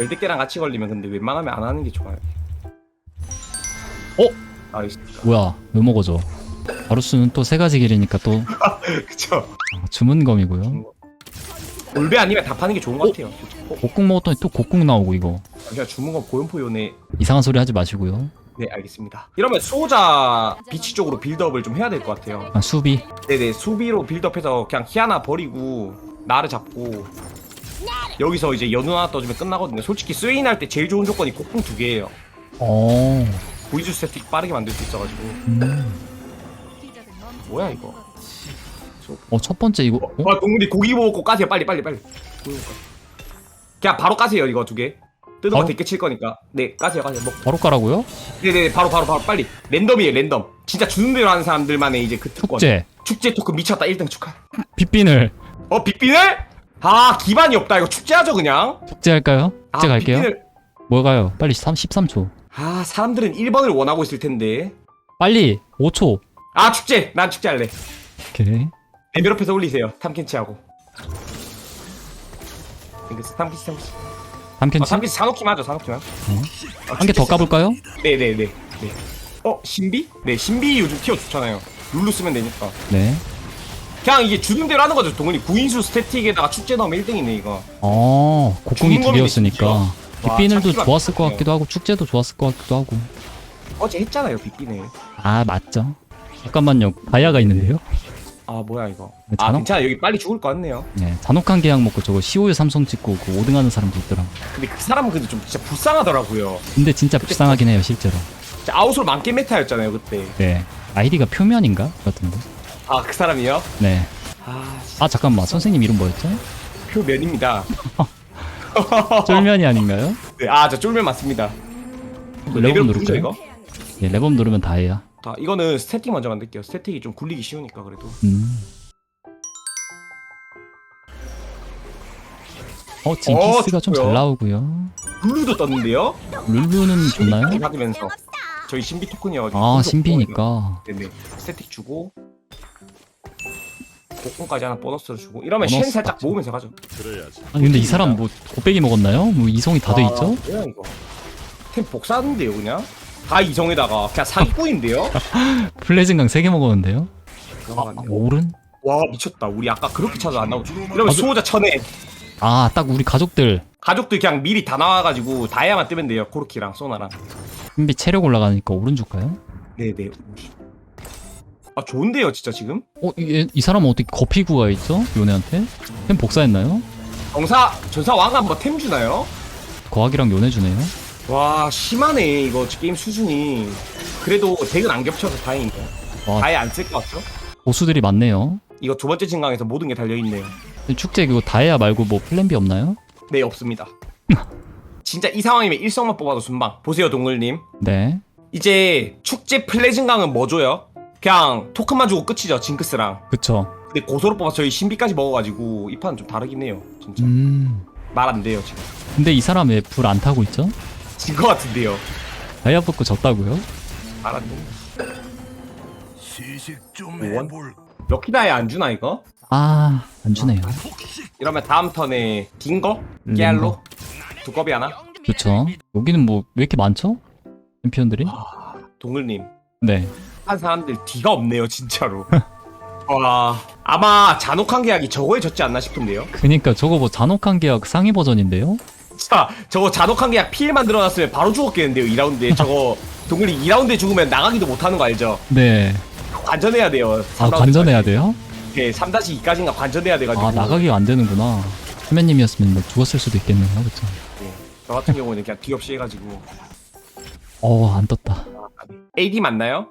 열대개랑 같이 걸리면 근데 웬만하면 안 하는 게 좋아요. 어? 나이스. 뭐야 왜 먹어줘 바루스는 또 세 가지 길이니까 또 그쵸. 어, 주문검이고요 올배 아니면 다 파는 게 좋은 것 같아요. 어, 곡궁 먹었더니 또 곡궁 나오고 이거 잠시만 주문건 보연포 요네. 이상한 소리 하지 마시고요 네 알겠습니다. 이러면 수호자 비치 쪽으로 빌드업을 좀 해야 될 것 같아요. 아, 수비 네네 수비로 빌드업해서 그냥 키아나 버리고 나를 잡고 여기서 이제 연우 하나 떠주면 끝나거든요. 솔직히 스웨인 할 때 제일 좋은 조건이 곡궁 두 개예요. 어 보이즈 스태틱 빠르게 만들 수 있어가지고 음. 뭐야 이거? 어, 첫 번째 이거 어? 어, 동물이 고기 먹고 까세요 빨리 빨리 빨리. 고기 먹고. 그냥 바로 까세요 이거 두 개. 거 바로? 대게 칠 거니까. 네 까세요 까세요. 먹. 바로 까라고요? 네네 바로 바로 바로 빨리. 랜덤이에요 랜덤. 진짜 주는 대로 하는 사람들만의 이제 그 특권. 축제 축제 토큰 미쳤다 1등 축하. 빗빈을 어 빅빈을? 아 기반이 없다 이거 축제하죠 그냥. 축제할까요? 축제 아, 갈게요 빅빈을- 뭐가요? 빨리 3, 13초 아 사람들은 1번을 원하고 있을 텐데. 빨리 5초 아 축제 난 축제할래. 오케이 레벨 업해서 올리세요 탐켄치하고. 알겠어 탐켄치 탐켄치. 아, 담켄치 탐켄치 사놓기만 하죠 사놓기만. 한 개 더 까볼까요? 네네네. 네. 어 신비? 네 신비 요즘 티어 좋잖아요. 룰루 쓰면 되니까. 네 그냥 이게 주는 대로 하는 거죠. 동훈이 구인수 스태틱에다가 축제 넣으면 1등이네 이거. 어, 곡궁이 두 주문검이 개였으니까 진짜. 와, 빗빈을도 찾기가 좋았을 것. 같기도 하고 축제도 좋았을 것 같기도 하고 어제 했잖아요 빅빈을. 아 맞죠 잠깐만요 다이아가 있는데요? 아 뭐야 이거. 네, 아 잔혹- 괜찮아 여기 빨리 죽을 것 같네요. 네 잔혹한 계약 먹고 저거 시오유 삼성 찍고 그 5등 하는 사람도 있더라 근데 그 사람은 근데 좀 진짜 불쌍하더라고요. 근데 진짜 불쌍하긴 해요 실제로 진짜 아웃솔 만개 메타였잖아요 그때. 네 아이디가 표면인가? 같은데 아 그 사람이요? 네. 아 아 잠깐만 선생님 이름 뭐였죠? 표면입니다. 쫄면이 아닌가요? 네, 아 저 쫄면 맞습니다. 레벨 누르죠, 누를까요? 이거? 네 레범 누르면 다예요 자 이거는 스태틱 먼저 만들게요. 스태틱이 좀 굴리기 쉬우니까 그래도. 음. 어 징키스가 좀 잘 좋고요. 나오고요 룰루도 떴는데요? 룰루는 좋나요? 스태틱 받으면서 저희 신비 토큰이어가지고. 아 신비니까 네네. 스태틱 주고. 복권까지 하나 보너스를 주고 이러면 보너스 쉔 살짝 맞죠. 모으면서 가죠. 아니 근데 이 사람 뭐 곱빼기 먹었나요? 뭐 이성이 다 돼 있죠? 아, 뭐야 이거? 템 복사하는데요 그냥? 다 이성에다가 그냥 사기꾼인데요? 플레즈강 3개 먹었는데요? 아. 오른? 와 미쳤다. 우리 아까 그렇게 찾아 안 나오죠. 이러면 아, 수호자 천에 아 딱 우리 가족들 가족들 그냥 미리 다 나와가지고 다이아만 뜨면 돼요. 코르키랑 소나랑. 신비 체력 올라가니까 오른 줄까요? 네네. 아 좋은데요 진짜 지금? 어? 이, 이 사람은 어떻게 거피구가 있죠? 요네한테? 템 복사했나요? 정사 전사 왕관 뭐템 주나요? 거학이랑 요네 주네요 와 심하네 이거 게임 수준이. 그래도 덱은 안 겹쳐서 다행이네요. 와. 다이아 안쓸 것 같죠? 보수들이 많네요 이거 두 번째 진강에서 모든 게 달려 있네요. 축제 그거 다이아 말고 뭐 플랜 B 없나요? 네 없습니다. 진짜 이 상황이면 일성만 뽑아도 순방. 보세요 동글님. 네 이제 축제 플레진강은 뭐 줘요? 그냥 토큰만 주고 끝이죠 징크스랑. 그쵸 근데 고소로 뽑아서 저희 신비까지 먹어가지고 이 판은 좀 다르긴 해요. 진짜 음 말 안 돼요 지금. 근데 이 사람 왜 불 안 타고 있죠? 진것 같은데요. 다이아 뽑고 졌다고요? 말안 됩니다. 시식 좀 원? 해볼 럭키다이 안 주나 이거? 아 안 주네요 이러면 다음 턴에 딩거? 음, 깨알로? 두꺼비 하나? 그쵸 여기는 뭐 왜 이렇게 많죠? 챔피언들이? 동글님 네 한 사람들 D가 없네요 진짜로. 와 아마 잔혹한 계약이 저거에 졌지 않나 싶은데요. 그니까 저거 뭐 잔혹한 계약 상위 버전인데요? 자 저거 잔혹한 계약 피해 만들어놨으면 바로 죽었겠는데요 2라운드에 저거 동글이 2라운드에 죽으면 나가기도 못하는 거 알죠? 네. 관전해야 돼요. 아 관전해야 돼요? 네, 3-2까지인가 관전해야 돼가지고. 아 나가기가 안 되는구나. 수면님이었으면 뭐 죽었을 수도 있겠네요. 그쵸? 네, 저 같은 경우는 그냥 뒤 없이 해가지고. 어 안 떴다. AD 맞나요?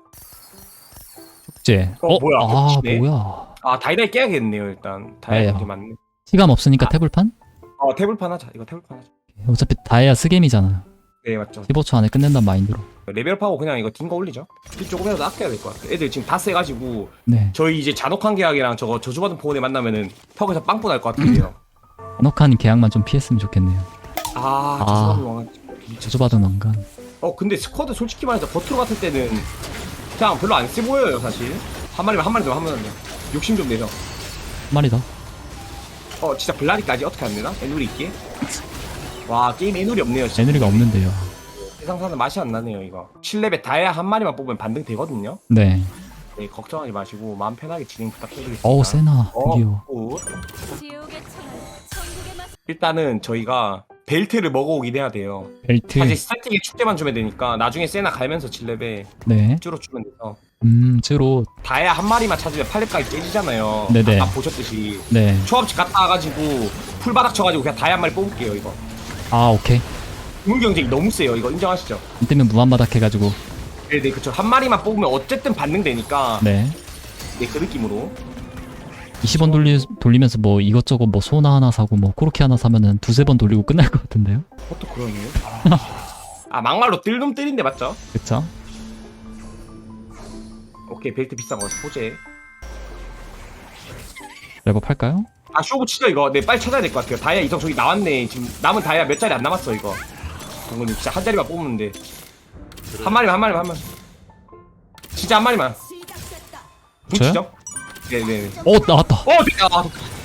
축제. 어, 뭐야, 아 겹치네. 뭐야? 아 다이다이 깨야겠네요 일단. 이게 맞네. 시감 없으니까 태블판? 어 태블판 하자. 이거 태블판 하자. 어차피 다이아 스겜이잖아. 네 맞죠. 15초 안에 끝낸단 마인드로. 레벨업하고 그냥 이거 딩거 올리죠. 딜 조금이라도 아껴야 될 것 같아. 애들 지금 다 세가지고 네. 저희 이제 잔혹한 계약이랑 저거 저주받은 포원에 만나면은 턱에서 빵꾸 날 것 같은데요. 잔혹한 계약만 좀 피했으면 좋겠네요. 아, 아. 저주받은 왕. 저주받은 왕관. 어 근데 스쿼드 솔직히 말해서 버트로 같을 때는 그냥 별로 안 세 보여요 사실. 한 마리면 한 마리 더 하면 욕심 좀 내서. 한 마리 더. 어 진짜 블라디까지 어떻게 안 되나? 애누리 있게? 와 게임 애누리 없네요 진짜. 에너리가 없는데요. 세상 사는 맛이 안 나네요 이거 7렙에 다이아 한 마리만 뽑으면 반등 되거든요 네. 네 걱정하지 마시고 마음 편하게 진행 부탁드리겠습니다 어우 세나 어, 드디어. 굿. 지옥의 청을 천국의 맛 일단은 저희가 벨트를 먹어오긴 해야 돼요 벨트. 사실 스타팅에 축제만 주면 되니까 나중에 세나 갈면서 7렙에 네. 쭈로 주면 돼서 음 쯔로. 다이아 한 마리만 찾으면 8렙까지 깨지잖아요 네네. 아까 보셨듯이 네. 초합집 갔다 와가지고 풀바닥 쳐가지고 그냥 다이아 한 마리 뽑을게요 이거 아 오케이. 물 경쟁이 너무 세요 이거 인정하시죠? 이 때문에 무한바닥 해가지고. 네네 그쵸 한 마리만 뽑으면 어쨌든 반등 되니까 네. 네 그 느낌으로 20원 돌리, 돌리면서 뭐 이것저것 뭐 소나 하나 사고 뭐 코르키 하나 사면은 두세 번 돌리고 끝날 것 같은데요? 그것도 그러네요 아 막말로 뜰놈 때린데 맞죠? 그쵸? 오케이 벨트 비싼 거 소재 랩업 할까요? 아 쇼부 치죠 이거 네 빨리 찾아야 될 것 같아요 다이아 이성 저기 나왔네 지금 남은 다이아 몇 자리 안 남았어 이거 동근님 진짜 한 자리만 뽑으면 돼한 마리만 한 마리만 한 마리 진짜 한 마리만 시작됐다. 붙이죠? 네네네 어 나왔다. 어 됐다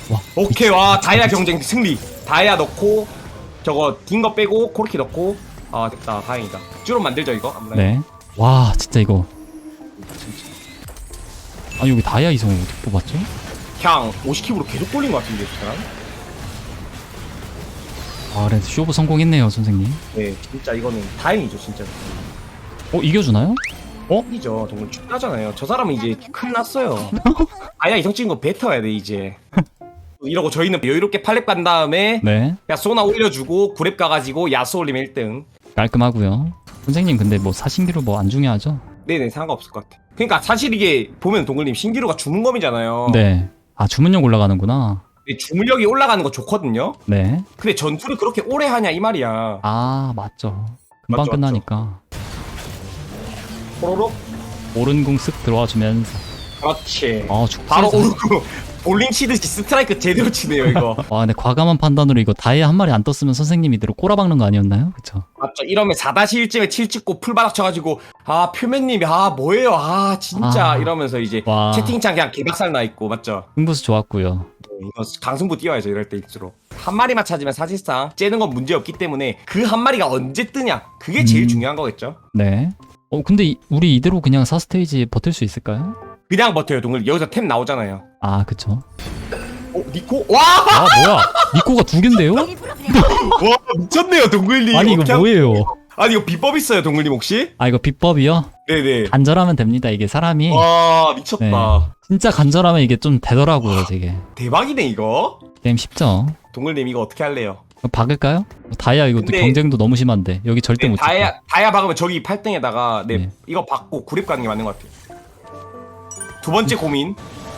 와. 오케이 와 다이아 경쟁 승리 다이아 넣고 저거 딘거 빼고 코르키 넣고 아 됐다 다행이다 쭈로 만들죠 이거 아무나 네. 와 진짜 이거. 아 여기 다이아 이성을 어떻게 뽑았죠? 그냥 50킵으로 계속 돌린 것 같은데 진짜 아 그래도 쇼부 성공했네요 선생님. 네 진짜 이거는 다행이죠 진짜 어 이겨주나요? 이죠 동물 축하잖아요 저 사람은 이제 큰일 났어요 아야 이성 찍은 거 뱉어야 돼 이제 이러고 저희는 여유롭게 팔렙 간 다음에 네. 야 소나 올려주고 구렙 가가지고 야수 올리면 1등 깔끔하고요. 선생님 근데 뭐 사신기로 뭐 안 중요하죠? 네네 상관없을 것 같아 그러니까 사실 이게 보면 동글님 신기루가 주문검이잖아요 네. 아 주문력 올라가는구나. 근데 주물력이 올라가는 거 좋거든요 네. 근데 전투를 그렇게 오래 하냐 이 말이야 아 맞죠. 금방 맞죠, 끝나니까. 호로록 오른궁 쓱 들어와 주면서. 그렇지 아 죽. 바로 오르고 볼링 치듯이 스트라이크 제대로 치네요 이거 와 근데 과감한 판단으로 이거 다이아 한 마리 안 떴으면 선생님 이대로 꼬라박는 거 아니었나요? 그쵸? 맞죠 이러면 4-1쯤에 7 찍고 풀바닥 쳐가지고 아 표면님이 아 뭐예요 아 진짜 아. 이러면서 이제 와. 채팅창 그냥 개박살 나 있고 맞죠 승부수 좋았고요. 이거 강승부 띄워야죠 이럴 때 입수로 한 마리만 찾으면 사실상 째는 건 문제 없기 때문에 그 한 마리가 언제 뜨냐 그게 제일 음. 중요한 거겠죠 네. 어 근데 이- 우리 이대로 그냥 4스테이지 버틸 수 있을까요? 그냥 버텨요 동글 여기서 템 나오잖아요 아 그쵸. 어 니코 와, 아 뭐야? 니코가 두 갠데요? 와 미쳤네요 동글님 아니 이거 어떻게 하- 뭐예요? 아니 이거 비법 있어요 동글님 혹시 아 이거 비법이요? 네네 간절하면 됩니다. 이게 사람이 와 미쳤다 네. 진짜 간절하면 이게 좀 되더라고요. 이게 대박이네 이거 게임 쉽죠? 동글님 이거 어떻게 할래요 박을까요? 다이아 이거 또 근데- 경쟁도 너무 심한데 여기 절대 네, 못 다이아 다이아 박으면 저기 8등에다가 네, 네. 이거 받고 구립 가는 게 맞는 것 같아요. 두 번째 고민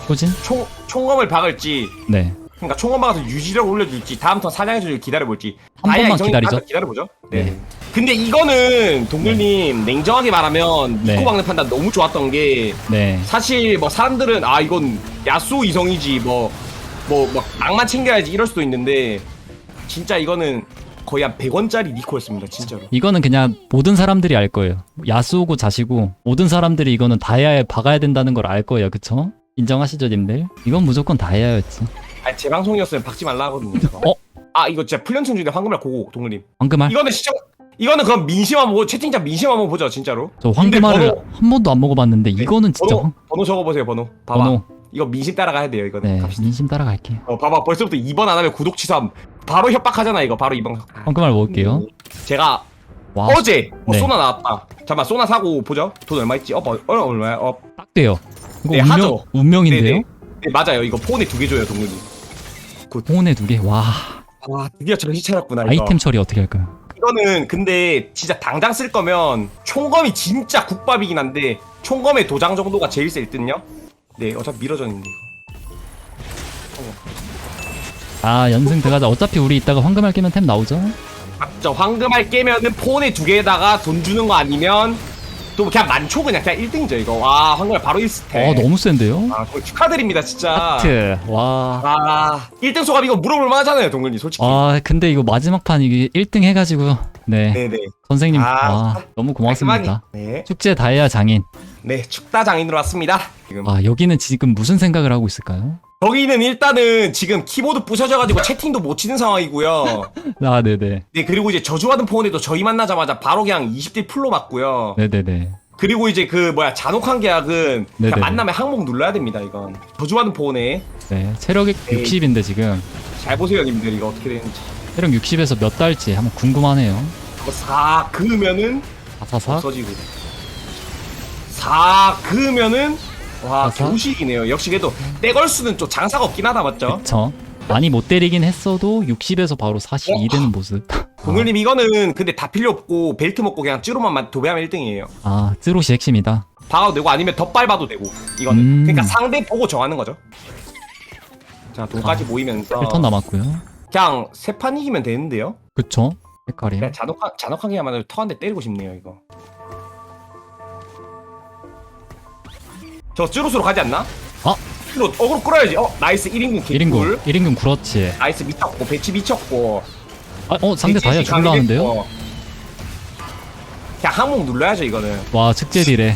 효진? 총 총검을 박을지 네. 그러니까 총검 박아서 유지력 올려줄지 다음 턴 사냥해줄 기다려볼지 한 번만 이정도 기다리죠. 박아서 기다려보죠. 네. 네. 근데 이거는 동글님 냉정하게 말하면 네. 니코 박는 판단 너무 좋았던 게 네. 사실 뭐 사람들은 아 이건 야수 이성이지 뭐 뭐 막 악만 챙겨야지 이럴 수도 있는데 진짜 이거는 거의 한 100원짜리 니코였습니다 진짜로. 이거는 그냥 모든 사람들이 알 거예요. 야수고 자시고 모든 사람들이 이거는 다이아에 박아야 된다는 걸 알 거예요. 그쵸? 인정하시죠, 님들? 이건 무조건 다이아였지. 아니 제 방송이었으면 박지 말라 하거든요. 제가. 어? 아 이거 진짜 풀연층 중에 황금알 고고 동글님. 황금알? 이거는 시청 이거는 그럼 민심 한번 보고 채팅창 민심 한번 보죠 진짜로. 저 황금알을 번호- 한 번도 안 먹어봤는데 이거는 진짜 번호 황... 번호 적어보세요 번호. 봐봐. 번호. 이거 민심 따라가야 돼요 이거는. 네, 갑시다. 민심 따라갈게요. 어 봐봐 벌써부터 2번 안 하면 구독 취소함. 바로 협박하잖아 이거 바로 2번. 황금알 먹을게요. 제가 와, 어제 어, 네. 소나 나왔다. 잠깐 소나 사고 보죠. 돈 얼마 있지? 어 어, 얼마 얼마야? 어딱 돼요. 이거 네, 운명, 하죠. 운명인데요? 네네. 네, 맞아요 이거 폰에 두 개 줘요 동글님. 혼에 두 개. 와, 와 드디어 정신 차렸구나 이거. 아이템 처리 어떻게 할까요? 이거는 근데 진짜 당장 쓸 거면 총검이 진짜 국밥이긴 한데 총검의 도장 정도가 제일 셀 듯요? 네 어차피 밀어졌는데 이거 아, 연승 들어가자. 어차피 우리 이따가 황금알 깨면 템 나오죠? 맞죠 황금알 깨면은 폰에 두 개에다가 돈 주는 거 아니면 또 그냥 만초 그냥 그냥 1등이죠 이거 와 황금알 바로 1스택 어, 너무 센데요? 아 정말 축하드립니다 진짜 하트. 와. 아 1등 소감 이거 물어볼 만하잖아요 동근이 솔직히 아, 근데 이거 마지막 판 이게 1등 해가지고. 네. 네네 선생님, 아, 와, 너무 고맙습니다. 네, 축제 다이아 장인. 네 축다 장인으로 왔습니다 지금 아, 여기는 지금 무슨 생각을 하고 있을까요? 저기는 일단은 지금 키보드 부셔져가지고 채팅도 못 치는 상황이고요. 아 네네 네, 그리고 이제 저주받은 폰에도 저희 만나자마자 바로 그냥 20대 풀로 맞고요. 네네네 그리고 이제 그 뭐야 잔혹한 계약은 네네. 그냥 만나면 항목 눌러야 됩니다 이건. 저주받은 폰에 네 체력이 60인데 지금 잘 보세요 형님들 이거 어떻게 되는지. 체력 60에서 몇 달지 한번 궁금하네요 이거 사 그으면은 사사사 없어지고. 사 그으면은 와 사사? 교식이네요. 역시 그래도 떼걸수는 좀 장사가 없긴 하다 맞죠? 그쵸 많이 못 때리긴 했어도 60에서 바로 42 되는 모습 동글님 이거는 근데 다 필요 없고 벨트 먹고 그냥 찌로만 도배하면 1등이에요. 아 쯔롯이 핵심이다 박아도 되고 아니면 덧밟아도 되고 이거는 음. 그러니까 상대 보고 정하는 거죠. 자 돈까지 아, 모이면서 1턴 남았고요 그냥 세 판 이기면 되는데요. 그쵸 그냥 잔혹한 잔혹하게야만 해도 턱한대 때리고 싶네요 이거. 저 쭈루스로 가지 않나? 아! 쭈루 어그로 끌어야지. 어 나이스 1인군 개꿀. 1인공 1인공 그렇지 나이스 미쳤고 배치 미쳤고. 아, 어 상대 다이아 죽을라 하는데요 강력했고. 그냥 항목 눌러야죠 이거는. 와 측제딜에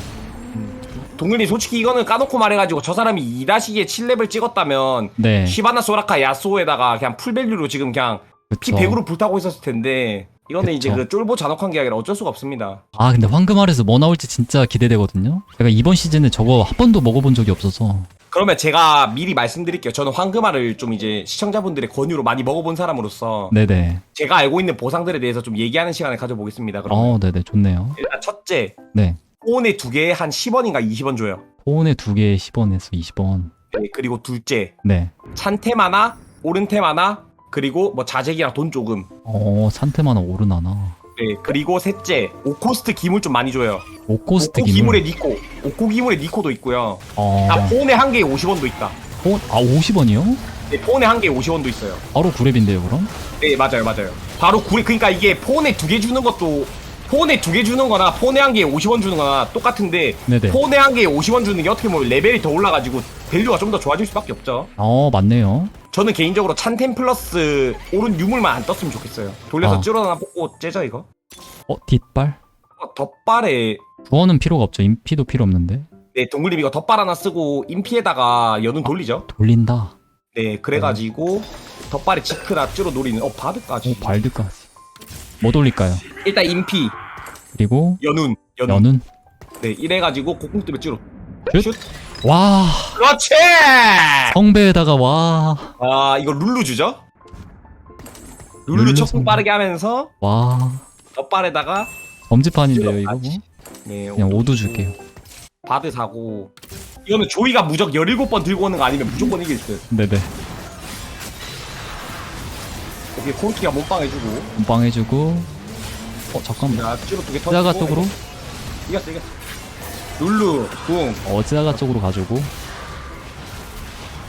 동글님 솔직히 이거는 까놓고 말해가지고 저 사람이 2-2에 7렙을 찍었다면 네 시바나 소라카 야스오에다가 그냥 풀밸류로 지금 그냥 피 그쵸 100으로 불타고 있었을 텐데 이거는 이제 그쵸. 그 쫄보 잔혹한 게 아니라 어쩔 수가 없습니다. 아 근데 황금 알에서 뭐 나올지 진짜 기대되거든요 제가 이번 시즌에 저거 한 번도 먹어본 적이 없어서 그러면 제가 미리 말씀드릴게요. 저는 황금알을 좀 이제 시청자분들의 권유로 많이 먹어본 사람으로서 네네 제가 알고 있는 보상들에 대해서 좀 얘기하는 시간을 가져보겠습니다. 그러면 어 네네 좋네요 일단 첫째 네 포온에 두 개에 한 10원인가 20원 줘요. 포온에 두 개에 10원에서 20원 네, 그리고 둘째 네 찬템 하나, 오른템 하나, 그리고 뭐 자재기랑 돈 조금. 어, 산테마나 오르나나. 네, 그리고 셋째 오코스트 기물 좀 많이 줘요. 오코스트 오코 기물. 기물에 니코, 오코 기물에 니코도 있고요. 어, 아 포온에 한 개에 50원도 있다. 포, 아, 50원이요? 네, 포온에 한 개에 50원도 있어요. 바로 9렙인데요, 그럼? 네 맞아요 맞아요 바로 구리 그러니까 이게 폰에 두 개 주는 것도 폰에 두 개 주는 거나 폰에 한 개에 50원 주는 거나 똑같은데 네네. 폰에 한 개에 50원 주는 게 어떻게 보면 레벨이 더 올라가지고 밸류가 좀 더 좋아질 수밖에 없죠 어, 맞네요. 저는 개인적으로 찬템 플러스 오른 유물만 안 떴으면 좋겠어요 돌려서 아. 찌러나 뽑고 째죠 이거 어, 뒷발? 어, 덧발에 구원은 필요가 없죠. 인피도 필요 없는데. 네 동글님 이거 덧발 하나 쓰고 인피에다가 연운 돌리죠 돌린다. 네 그래가지고 덧발에 지크나 찌러 노리는 어 바드까지 오, 발드까지. 뭐 돌릴까요? 일단 인피 그리고 연운 연운 연은? 네 이래가지고 곡궁 뜨면 찌러 슛. 와, 그렇지! 성배에다가 와, 아 이거 룰루 주죠? 룰루 룰루 척 성배. 빠르게 하면서 와. 덧발에다가 범지판인데요, 이거? 찌러까지. 네, 그냥 오두 줄게요. 바드 사고 이거는 조이가 무적 17번 들고 오는 거 아니면 무조건 이길 듯 네네. 오케이 코르키가 몸빵 해주고 몸빵 해주고. 어, 잠깐만. 자 찌러 두개 터지고 찌아가 쪽으로? 이겼어 이겼어 룰루 궁 어, 찌아가 쪽으로 가지고.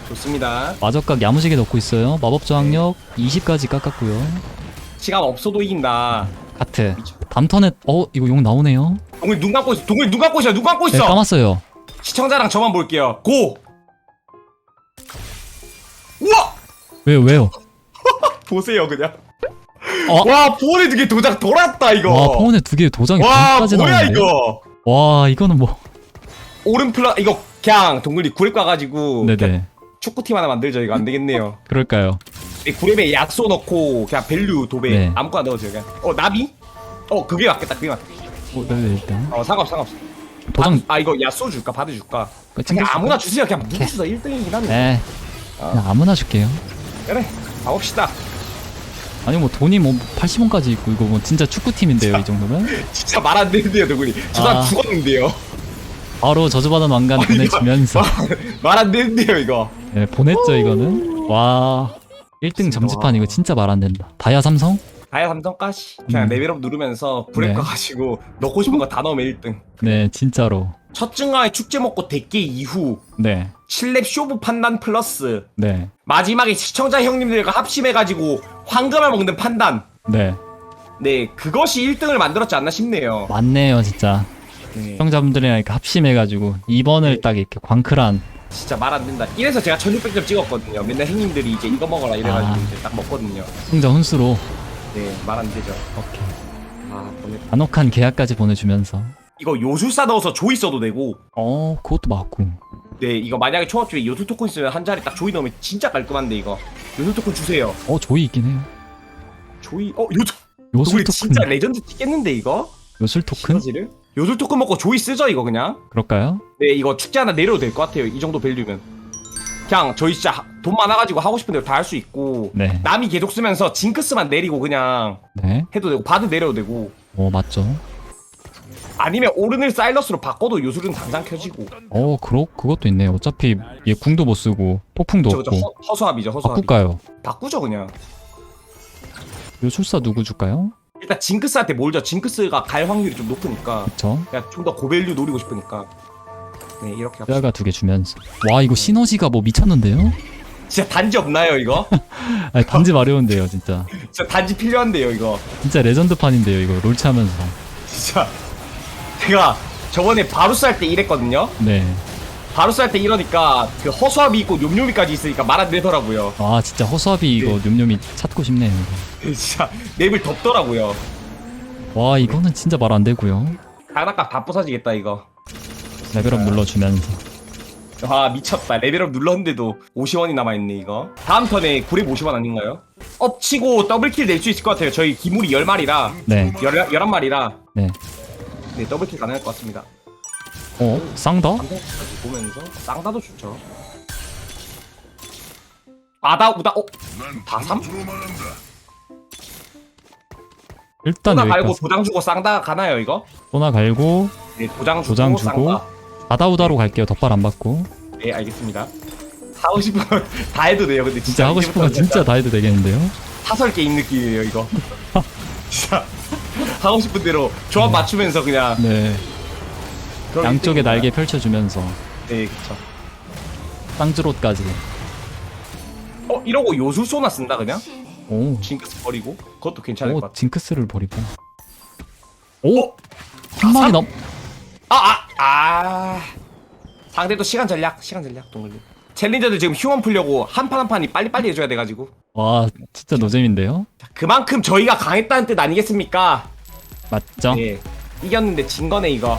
좋습니다 마적각 야무지게 넣고 있어요. 마법 저항력 20까지 깎았고요. 시간 없어도 이긴다 카트. 다음 턴에 어 이거 용 나오네요. 동글 눈 감고 있어 동글 눈 감고 있어 눈 감고 네 있어 까맣어요. 시청자랑 저만 볼게요 고! 우와! 왜요 왜요? 보세요 그냥 어? 와 보온에 두개 도장 돌았다 이거 와 파운에 두 개 도장이 와 반까지 뭐야 나오는데. 이거 와 이거는 뭐. 오른 플러 이거 그냥 동글이 구랩 가가지고 네네. 축구팀 하나 만들죠 이거 안 되겠네요 그럴까요? 이 구랩에 약소 넣고 그냥 밸류 도배 네. 아무거나 넣어줘요 그냥 어 나비? 어 그게 맞겠다 그게 맞겠다 어, 네네 일단 어 상관없어 상관없어 도장 아 이거 야쏘 줄까 바드 줄까 그거 그냥? 아무나 주세요 그냥 누구 주다 1등이긴 하네 네. 그냥 아무나 줄게요. 그래 가봅시다 아니 뭐 돈이 뭐 80원까지 있고 이거 뭐 진짜 축구팀인데요 이 정도면? 진짜 말 안 되는데요 동글이 저 사람 아. 죽었는데요 바로 저주받은 왕관 보내주면서 말 안 되는데요 이거 네, 보냈죠 이거는. 와 1등 점수판 이거 진짜 말 안 된다. 다이아 삼성? 다이아 삼성까지 그냥 음. 레벨업 누르면서 구랩 네. 가가지고 넣고 싶은 거 다 넣으면 1등 네 진짜로. 첫 증가의 축제 먹고 대게 이후 네. 7렙 쇼부 판단 플러스 네. 마지막에 시청자 형님들과 합심해가지고 황금을 먹는 판단 네. 네 그것이 1등을 만들었지 않나 싶네요 맞네요 진짜. 네, 시청자분들이랑 이렇게 합심해가지고 2번을 딱 이렇게 광클한 진짜 말 안 된다 이래서 제가 1600점 찍었거든요 맨날 형님들이 이제 이거 먹어라 이래가지고 아. 이제 딱 먹거든요 승자 훈수로 네말 안 되죠 오케이. 아 보내 간혹한 계약까지 보내주면서 이거 요술사 넣어서 조이 써도 되고 어 그것도 맞고 네 이거 만약에 초밥집에 요술 토큰 있으면 한 자리 딱 조이 넣으면 진짜 깔끔한데 이거 요술 토큰 주세요 어 조이 있긴 해요. 조이 어 요술 요술 우리 토큰. 진짜 레전드 찍겠는데 이거 요술 토큰? 시너지를 요술 토큰 먹고 조이 쓰죠 이거 그냥 그럴까요? 네 이거 축제 하나 내려도 될 것 같아요 이 정도 밸류면 그냥 저희 진짜 하- 돈 많아가지고 하고 싶은 대로 다 할 수 있고 네. 남이 계속 쓰면서 징크스만 내리고 그냥 네. 해도 되고 바드 내려도 되고 어 맞죠. 아니면 오르늘 사일러스로 바꿔도 요술은 당장 켜지고 어 그러 그것도 있네요. 어차피 얘 궁도 못 쓰고 폭풍도 저, 저 없고. 허, 허수아비죠 허수아비 바꿀까요? 바꾸죠 그냥 요술사 누구 줄까요? 일단 징크스한테 몰죠 징크스가 갈 확률이 좀 높으니까 그쵸? 그냥 좀 더 고밸류 노리고 싶으니까 네 이렇게 합시다 뼈가 두 개 주면서. 와 이거 시너지가 뭐 미쳤는데요? 진짜 단지 없나요 이거? 아니, 단지 마려운데요 진짜. 진짜 단지 필요한데요 이거 진짜 레전드판인데요 이거 롤치 하면서. 진짜 제가 저번에 바루스 할 때 이랬거든요 네. 바루스 할 때 이러니까 그 허수아비 있고 뇸뇸이까지 있으니까 말 안 되더라고요 아 진짜 허수아비 이거 뇸뇸이 찾고 싶네요. 이거. 진짜 맵을 덮더라고요 와 이거는 진짜 말 안 되고요. 장난감 다 부서지겠다 이거 레벨업 눌러주면서. 아 미쳤다 레벨업 눌렀는데도 50원이 남아있네 이거 다음 턴에 구랩 50원 아닌가요? 엎치고 더블킬 낼 수 있을 것 같아요 저희 기물이 10마리라 네. 11마리라 네. 네 더블킬 가능할 것 같습니다 어 쌍다? 보면서 쌍다도 좋죠 아다 우다 어? 다 삼? 일단 소나 갈고 여기까지. 도장 주고 쌍다 가나요 이거? 소나 갈고 네 도장 주고, 도장 주고. 쌍다 다다우다로 갈게요. 덧발 안 받고. 네 알겠습니다 하고 싶은 건 다 해도 돼요 근데 진짜 하고 싶은 건 이제부터는 진짜 다 해도 되겠는데요? 사설 게임 느낌이에요 이거 진짜 하고 싶은 대로 조합 맞추면서 그냥 네. 그런 양쪽에 느낌입니다. 날개 펼쳐주면서 네 그쵸 쌍즈롯까지. 어 이러고 요술 소나 쓴다 그냥? 오. 징크스 버리고 그것도 괜찮을 것 오 같아 징크스를 버리고. 오. 한 마리 넘. 아아 아, 상대도 시간 전략 시간 전략 동글님 챌린저들 지금 휴원 풀려고 한 판 한 판이 빨리빨리 해줘야 돼가지고 와 진짜 노잼인데요? 자, 그만큼 저희가 강했다는 뜻 아니겠습니까? 맞죠? 네 이겼는데 진 거네 이거